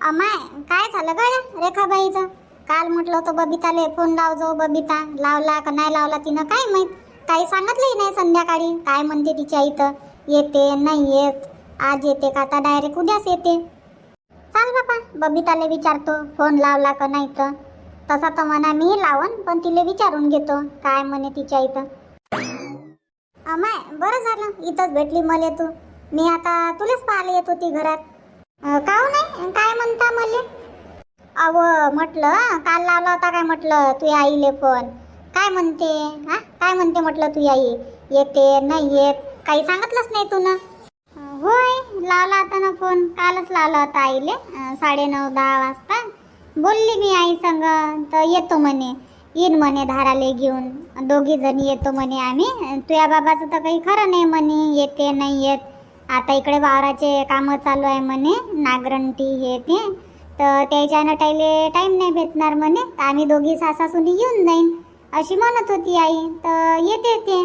अमाय काय झालं गड्या रेखाबाईचं? काल म्हटलं होतं बबिताले फोन लाव जो बबिता. लावला का नाही लावला तिनं काय माहीत? काही सांगितलंही नाही संध्याकाळी. काय म्हणते तिच्या इथं? येते नाही येत. आज येते का आता डायरेक्ट उद्याच येते. चाल बापा बबिताले विचारतो फोन लावला का नाही तर. तसा तर म्हणा मी लावन पण तिले विचारून घेतो. काय म्हणे तिच्या इथं? अमाय बरं झालं. इथंच भेटली मले तू. मी आता तुलेच पाहायला येत होती घरात. काव नाही काय म्हणता मले? अव म्हटलं काल लावला होता काय म्हटलं तू आईले फोन काय म्हणते? हा? काय म्हणते म्हटलं तू आई? येते नाही येत. काही सांगितलंच नाही तू ना होय लावला होता ना फोन कालच लावला होता आईले. साडे साडेनऊ दहा वाजता. बोलली मी आई संग तर येतो म्हणे. येईन म्हणे धाराले घेऊन. दोघी जणी येतो म्हणे आम्ही. तुझ्या बाबाचं तर काही खरं नाही म्हणे. येते नाही येत. आता इकडे वावराचे कामं चालू आहे म्हणे नागरंटी हे ते. तर त्याच्यानं टाईले टाईम नाही भेटणार म्हणे तर आम्ही दोघी सासासुनी येऊन जाईन अशी म्हणत होती आई. तर येते ते.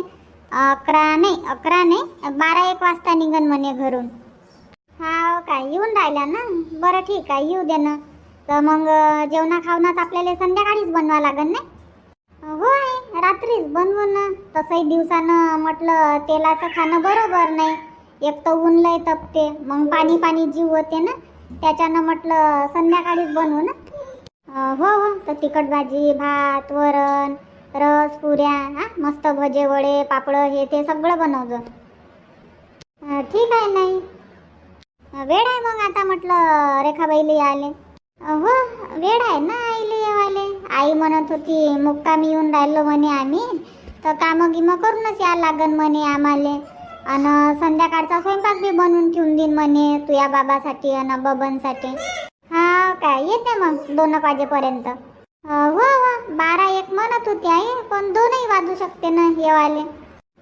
अकरा नाही अकरा नाही बारा एक वाजता निघन म्हणे घरून. हा काय येऊन राहिल्या ना? बरं ठीक आहे येऊ दे ना. तर मग जेवणा खावणाच आपल्याला संध्याकाळीच बनवा लागेल ना होय रात्रीच बनवू ना. तसंही दिवसानं म्हटलं तेलाचं खाणं बरोबर नाही. एक तर ऊन लय तपते मग पाणी पाणी जीव होते ना त्याच्यानं म्हटलं संध्याकाळीच बनवू ना. हो हो तर तिखट भाजी भात वरण रस पुऱ्या हा मस्त भजे वडे पापड हे ते सगळं बनवજો ठीक आहे नाही. वेळ आहे मग आता म्हटलं रेखाबाईला आले हो वेळ आहे ना आईले येवाले आई म्हणत होती मुक्कामी येऊन राहिलो म्हणे आम्ही तर कामं गिमं करूनच या लागन म्हणे आम्हाला. आणि संध्याकाळचा स्वयंपाक बी बनवून ठेवून देईन म्हणे तुझ्या बाबासाठी आणि बबनसाठी. हा काय येते मग दोन एक वाजेपर्यंत हो हो बारा एक म्हणत होती आई पण दोनही वाजू शकते ना येवाले.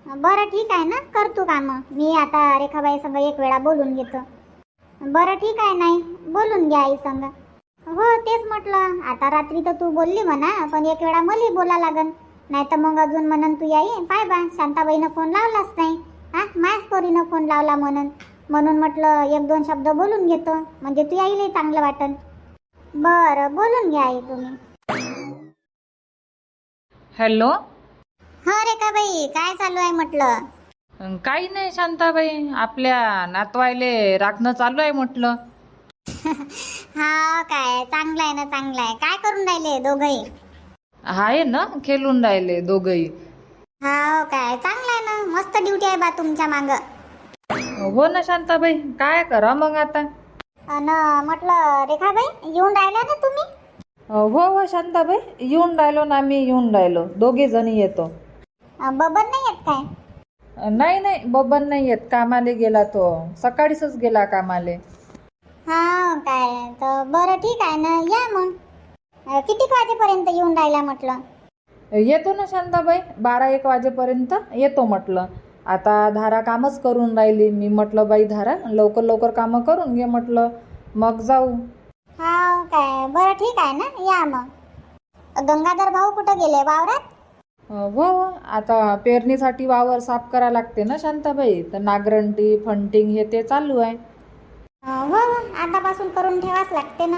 बरं ठीक आहे ना करतो काम कामं. मी आता रेखाबाई संग एक वेळा बोलून घेतो. बरं ठीक आहे नाही बोलून घ्या आई संग. हो तेच म्हटलं आता रात्री तर तू बोलली म्हणा पण एक वेळा मला बोला लागन. नाही तर मग अजून म्हणन तू याई पाय बा शांताबाईनं फोन लावलाच नाही. हा? माझ्याच पोरीनं फोन लावला म्हणून. म्हणून म्हटलं एक दोन शब्द बोलून घेतो. म्हणजे तू याईलाही चांगलं वाटन. बरं बोलून घ्या आई तुम्ही. हॅलो? हा रेखा बाई काय चालू आहे म्हटलं? अं, काही नाही शांताबाई. आपल्या नातवायले राखणं चालू आहे म्हटलं. हा काय? चांगलं आहे ना चांगलं आहे. काय करून राहिले दोघही? आहे ना खेळून राहिले दोघही. हा काय? चांगलं आहे ना. मस्त ड्युटी आहे बा तुमच्या माग. हो ना शांताबाई. काय करा मग आता? अन म्हटलं रेखाबाई येऊन राहिल्या ना तुम्ही? हो हो शांताबाई. येऊन राहिलो ना आम्ही येऊन राहिलो. दोघे जणी येतो. अं, बबन नाही येत काय? नाही नाही. बबन नाही येत. कामाले गेला तो. सकाळीच गेला कामाले. हा काय. तर बरं ठीक आहे ना. या मग. अं, किती वाजेपर्यंत येऊन राहिल्या म्हटलं? येतो ना शांताबाई? बारा एक वाजेपर्यंत येतो म्हटलं. आता धारा कामच करून राहिली. मी म्हटलं बाई धारा लवकर लवकर कामं करून घे म्हटलं. मग जाऊ. हा काय? बरं ठीक आहे ना? या मग. गंगाधर भाऊ कुठं गेले? वावरात? हो हो. आता पेरणीसाठी वावर साफ करा लागते ना शांताबाई? तर नागरंटी फंटिंग हे ते चालू आहे. हो हो. आतापासून करून ठेवाच लागते ना.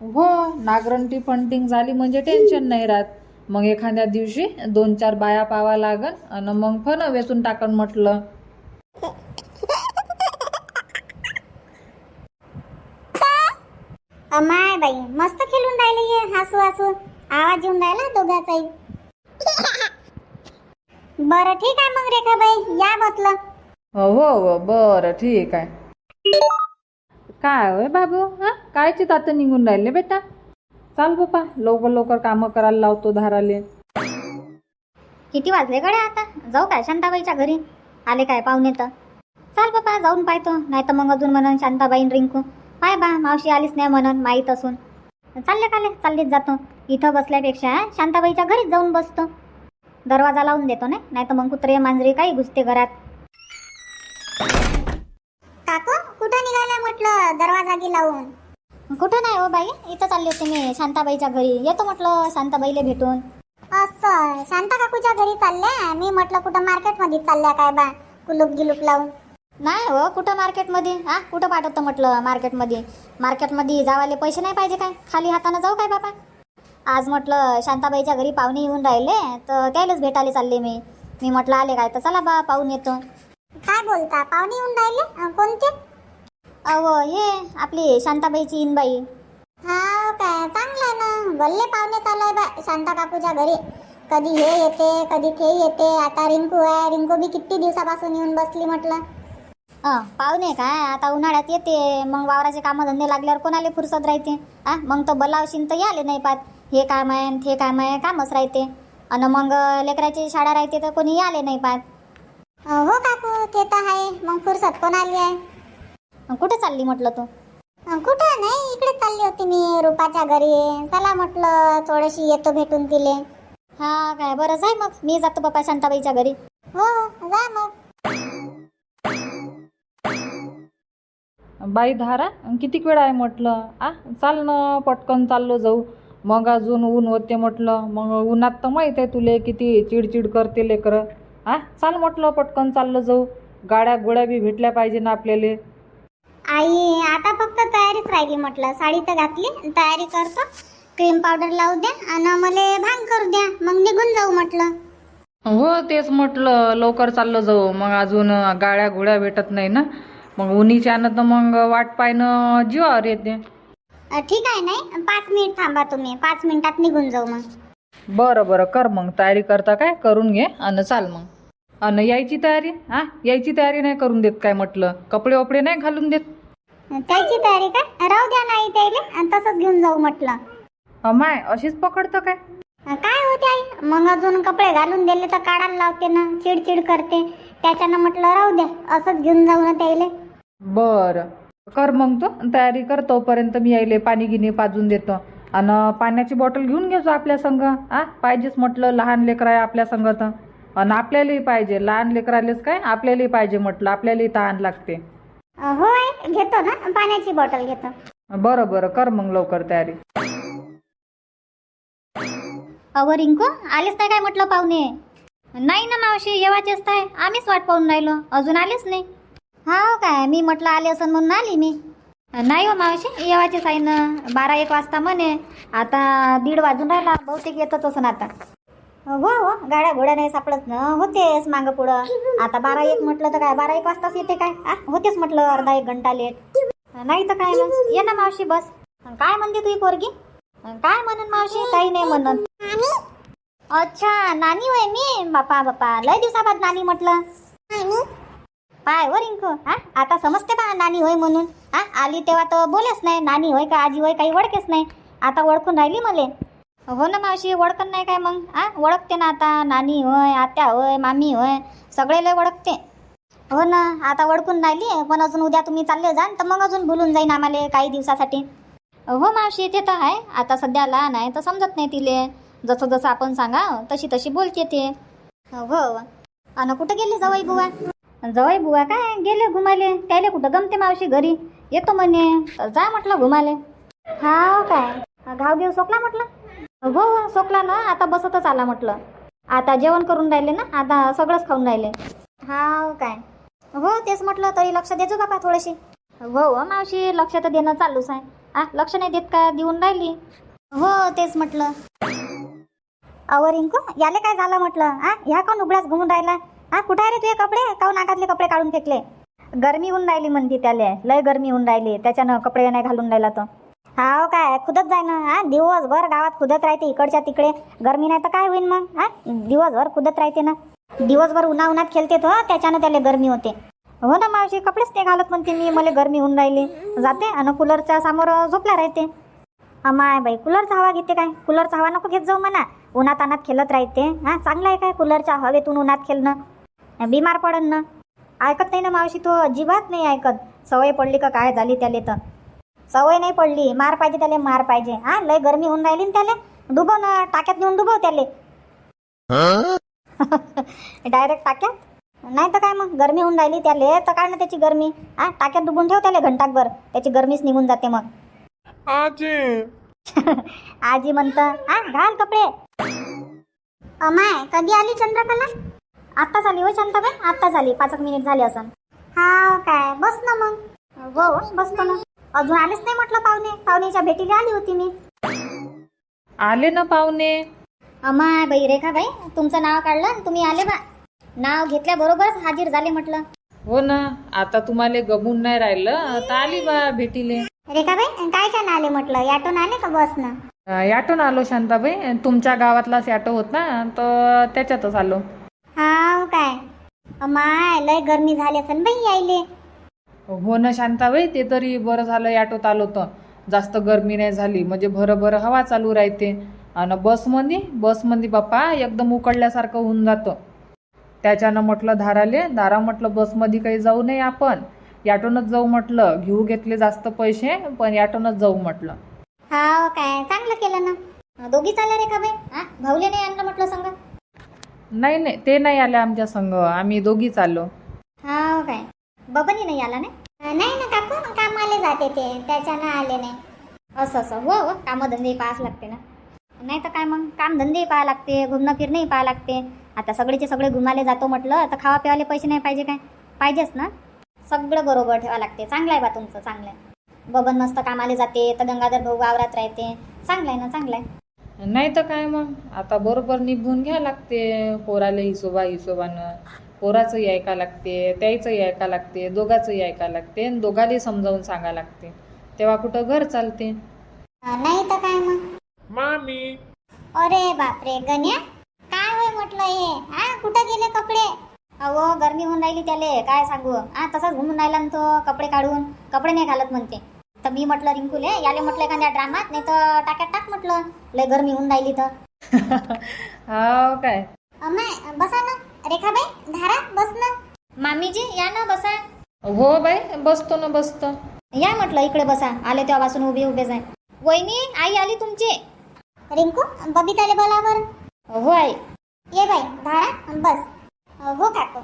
हो नागरंटी फंटिंग झाली म्हणजे टेन्शन नाही राहत. मग एखाद्या दिवशी दोन चार बाया पावा लागन आणि मग फन वेचून टाकन म्हटलं. अमाय बाई मस्त खेळून राहिले हे हसू हसू. आवाज येऊन राहिला दोघाचाही. बरं ठीक आहे मग रेखाबाई या म्हटलं. हो हो बरं ठीक आहे. काय होय बाबू हा? कायची तात निघून राहिले बेटा? चाल बापा लवकर लवकर कामं करायला लावतो धाराले. किती वाजले गड्या आता? जाऊ काय शांताबाईच्या घरी? आले काय पाहुणे तर? चाल बाबा जाऊन पाहतो. नाही तर मग अजून म्हणून शांताबाईन रिंकू. पाय बा मावशी आलीच नाही म्हणून माहीत असून. चालले काले चाललीच जातो. इथं बसल्यापेक्षा शांताबाईच्या घरीच जाऊन बसतो. दरवाजा लावून देतो नाही? नाही तर मग कुत्रे मांजरी काही घुसते घरात. काकू कुठं निघाल्या म्हटलं? दरवाजा गी लावून. कुठं नाही हो बाई? इथं चालली होती मी शांताबाईच्या घरी. येतो म्हटलं शांताबाईला भेटून. असं शांता काकूच्या घरी चालल्या? मी म्हटलं कुठं मार्केटमध्ये चालल्या काय बा? कुलूप गिलूप लावून. नाही हो कुठं मार्केटमध्ये? हा कुठं पाठवतं म्हटलं मार्केटमध्ये? मार्केटमध्ये जावाले पैसे नाही पाहिजे काय? खाली हातानं जाऊ काय बाबा आज म्हटलं शांताबाईच्या घरी पाहुणे येऊन राहिले तर त्यालाच भेटायला चालले मी. मी म्हटलं आले काय तर चला बा पाहून येतो. काय बोलता? पाहुणे येऊन राहिले? कोणते? अहो हे आपली शांताबाईची इनबाई. हा काय चांगलं आहे ना. गल्ले पाहुणे चालू आहे बा शांता काकूच्या घरी. कधी हे येते कधी ते येते. आता रिंकू आहे रिंकू बी किती दिवसापासून येऊन बसली म्हटलं. अं, पाहुणे काय आता उन्हाळ्यात येते. मग वावराचे कामं धंदे लागल्यावर कोणाला फुरसत राहते? आ मग तो बलावशीन तर याले नाही पाहत. हे काम आहे न ते काम आहे कामच राहते. आणि मग लेकराची शाळा राहते तर कोणी याले नाही पाहत. हो काकू ते तर आहे. मग फुरसत कोण आली आहे? कुठे चालली म्हटलं तू? कुठं नाही इकडे चालली होती मी रुपाच्या घरी. चला म्हटलं थोडीशी येतो भेटून तिले. हा काय बरंच आहे मग. मी जातो बापा शांताबाईच्या घरी. हो जा मग. बाई धारा किती वेळ आहे म्हटलं? आ चाल ना पटकन चाललो जाऊ. मग अजून ऊन होते म्हटलं. मग उन्हात तर माहीत आहे तुले किती चिडचिड करते लेकरं. आ चाल म्हटलं पटकन चाललो जाऊ. गाड्या गोळ्या बी भेटल्या पाहिजे ना आपल्याला. आई आता फक्त तयारीच राहिली म्हटलं. साडी तर घातली. तयारी करतो. क्रीम पावडर लावू द्या आणि मला भांग करू द्या. मग निघून जाऊ म्हटलं. हो तेच म्हटलं. लवकर चाललो जाऊ. मग अजून गाड्या घोड्या भेटत नाही ना. मग उन्हीच्यानं तर मग वाट पाहणं जीवावर येते. ठीक आहे नाही. पाच मिनिट थांबा तुम्ही. पाच मिनिटात निघून जाऊ मग. बरं बरं. कर मग. तयारी करता काय? करून घे आणि चाल मग. आणि यायची तयारी? हा? यायची तयारी नाही करून देत काय म्हटलं? कपडे वपडे नाही घालून देत? त्याची तयारी काय राहू द्या नाही त्याले. आणि तसंच घेऊन जाऊ म्हटलं. अमाय अशीच पकडतं काय? काय होते आई? मग अजून कपडे घालून दिले तर काढायला लावते ना. चिडचिड करते. त्याच्यानं म्हटलं राहू द्या. असंच घेऊन जाऊ ना त्याले. बरं. कर मग तो. तयारी कर तोपर्यंत मी यायले पाणी गिनी पाजून देतो. आणि पाण्याची बॉटल घेऊन घेतो आपल्या संग. आ पाहिजेच म्हटलं लहान लेकर आहे आपल्या संग तर. आणि आपल्यालाही पाहिजे. लहान लेकरालेच काय? आपल्यालाही पाहिजे म्हटलं. आपल्यालाही तहान लागते. हो आई घेतो ना पाण्याची बॉटल घेतो. बरं बरं कर मग लवकर तयारी. अव रिंकू आलेच नाही काय म्हटलं पाहुणे? नाही ना मावशी येवाचेच काय आम्हीच वाट पाहून राहिलो. अजून आलेच नाही. हा काय मी म्हटलं आले असं म्हणून आली मी. नाही हो मावशी येवाचेच आहे ना. बारा एक वाजता म्हणे. आता दीड वाजून राहिला बहुतेक येतच असं आता. हो हो. गाड्या घोड्या नाही सापडत. ना होतेच मागं पुढं. आता बारा एक म्हटलं तर काय? बारा एक वाजताच येते काय? आ, होतेच म्हटलं अर्धा एक घंटा लेट. नाही तर काय मग? ये ना मावशी बस. काय म्हणते तुझी पोरगी? काय म्हणून मावशी? काही नाही म्हणत अच्छा नानी होय मी. बापा बापा. लय दिवसाबाद नानी म्हटलं. पाय हो रिंकू. हा आता समजते बा नानी होय म्हणून. हा आली तेव्हा तर बोलेच नाही. नानी होय का आजी होय काही ओळखेच नाही. आता ओळखून राहिली मले. हो ना मावशी ओळखत नाही काय मग? आ? ओळखते ना आता. नानी होय आत्या होय मामी होय सगळे लय ओळखते. हो ना आता ओळखून राहिली पण अजून उद्या तुम्ही चालले जाल तर मग अजून भुलून जाईन आम्हाला काही दिवसासाठी. हो मावशी ते तर आहे. आता सध्या लहान आहे तर समजत नाही तिले. जसं जसं आपण सांगा तशी तशी बोलते ते. हो. अन कुठं गेले जवाई बुवा? जवाई बुवा काय? गेले घुमाले त्याले कुठं गमते मावशी घरी? येतो म्हणे. तर जा म्हटलं घुमाले हा काय? घाव घेऊ सोकला म्हटलं? हो हो सोकला ना. आता बसतच आला म्हटलं. आता जेवण करून राहिले ना. आता सगळंच खाऊन राहिले. हा काय. हो तेच म्हटलं तरी लक्ष देजो बापा थोडीशी. हो हो मावशी लक्ष तर देणं चालूच आहे. आ लक्ष नाही देत का? देऊन राहिली. हो तेच म्हटलं. अहो रिंकू याले काय झालं म्हटलं? आ ह्या कोण उघडाच घुमून राहिला? हा कुठे आहे रे तुझे कपडे? काऊन नाकातले कपडे काढून फेकले? गरमी होऊन राहिली म्हणते त्याले. लय गरमी होऊन राहिली. त्याच्यानं कपडे नाही घालून राहिला तो. हाव काय खुदत जाय ना हा? दिवसभर गावात खुदत राहते इकडच्या तिकडे. गरमी नाही तर काय होईल मग हा? दिवसभर खुदत राहते ना. दिवसभर उन्हा उन्हात खेळते तो हो? त्याच्यानं त्याला गरमी होते. हो ना मावशी कपडेच ते घालत म्हणते मी मला गरमी होऊन राहिली. जाते आणि कूलरच्या समोर झोपला राहते. अमाय बाई कूलरचा हवा घेते काय? कूलरचा हवा नको घेत जाऊ म्हणा. उन्हात अनात खेळत राहते हा? चांगलं आहे काय कूलरच्या हवेतून उन्हात खेळणं? बिमार पडन ना. ऐकत नाही ना मावशी तो अजिबात नाही ऐकत. सवय पडली का काय झाली त्याले तर. सवय नाही पडली. मार पाहिजे त्याले मार पाहिजे. हा लय गरमी होऊन राहिली ना त्याले. डुबव ना टाक्यात नेऊन डुबव त्याले. डायरेक्ट टाक्यात? नाही तर काय मग? गरमी होऊन राहिली त्याले तर काय ना त्याची गरमी. हा टाक्यात डुबून ठेव त्याले घंटाकभर त्याची गरमीच निघून जाते मग. आजी. आजी म्हणत हा घाल कपडे. अमाय कधी आली चंद्रकला? आत्ताच आली हो शांताबाई? आत्ताच आली. पाच एक मिनिट झाले असं हा काय बस ना मग. हो बसतो ना अजून आलेच नाही म्हटलं पाहुणे. पाहुणेच्या भेटीला आली होती मी. आले ना पाहुणे. अमाय बाई रेखा बाई तुमचं नाव काढलं आणि तुम्ही आले बा. नाव घेतल्याबरोबरच हाजीर झाले म्हटलं. हो ना आता तुम्हाला गमून नाही राहिलं. आता आली बा भेटीले. रेखाबाई काय काय आले म्हटलं? याटून आले का बस ना अं, याटून आलो शांताबाई तुमच्या गावातलाच याटो होता तर त्याच्यातच आलो. हाव काय. अमाय लय गरमी झाली असेल बाई यायले. हो ना शांताबाई ते तरी बरं झालं याटोत आलो तर. जास्त गरमी नाही झाली म्हणजे भरं भरं हवा चालू राहते. आणि बसमध्ये बसमध्ये बाप्पा एकदम उकडल्यासारखं होऊन जातं. त्याच्यानं म्हटलं धाराले धारा म्हटलं बसमध्ये काही जाऊ नये आपण. याटोनच जाऊ म्हटलं घेऊ घेतले जास्त पैसे पण याटोनच जाऊ म्हटलं. हाव काय चांगलं केलं ना. दोघी चालल्या रेखाबाई हा भाऊले नाही आणलं म्हटलं संग? नाही नाही ते नाही आले आमच्या संघ आम्ही दोघीच आलो हाव काय बबनी नाही आला नाही? नाही ना काकू कामाले जाते ते त्याच्यानं आले नाही. असं असं. हो हो. कामधंदे पाहाच लागते ना. नाही तर काय मग? कामधंदे पाहा लागते घुमणं फिरणंही पाहा लागते. आता सगळेचे सगळे घुमाले जातो म्हटलं तर खावा प्यावाले पैसे नाही पाहिजे काय? पाहिजेच ना. सगळं बरोबर ठेवा लागते. चांगलं आहे बा तुमचं चांगलं आहे. बबन मस्त कामाले जाते तर गंगाधर भाऊ वावरात राहते. चांगलं आहे ना चांगलं आहे. नाही तर काय मग? आता बरोबर निभून घ्या लागते. पोराला हिशोबा हिशोबानं. पोराचंही ऐका लागते त्याचं ऐका लागते दोघाचंही ऐका लागते आणि दोघाला समजावून सांगा लागते. तेव्हा कुठं घर चालते? नाही तर काय मग? मामी. अरे बापरे गण्या. काय होय म्हटलं हे? हा कुठं गेले कपडे? अहो गरमी होऊन राहिली त्याले. काय सांगू? हा तसाच घुमून राहिला ना तो कपडे काढून. कपडे नाही घालत म्हणते. तर मी म्हटलं रिंकूले याले म्हटलं एखाद्या ड्रामात नाही तर टाक्यात टाक म्हटलं. लय गरमी होऊन राहिली तर. हा काय? अमाय बसा ना. रेखाबाई धारा बस ना. मामीजी या ना बसा. हो बाई बसतो ना बसतो. या म्हटलं इकडे बसा. आले तेव्हापासून उभी उभे जाय. वहिनी आई आली तुमची? रिंकू बबिताले बोला बरं हो आई. ये बाई धारा बस. हो काकू.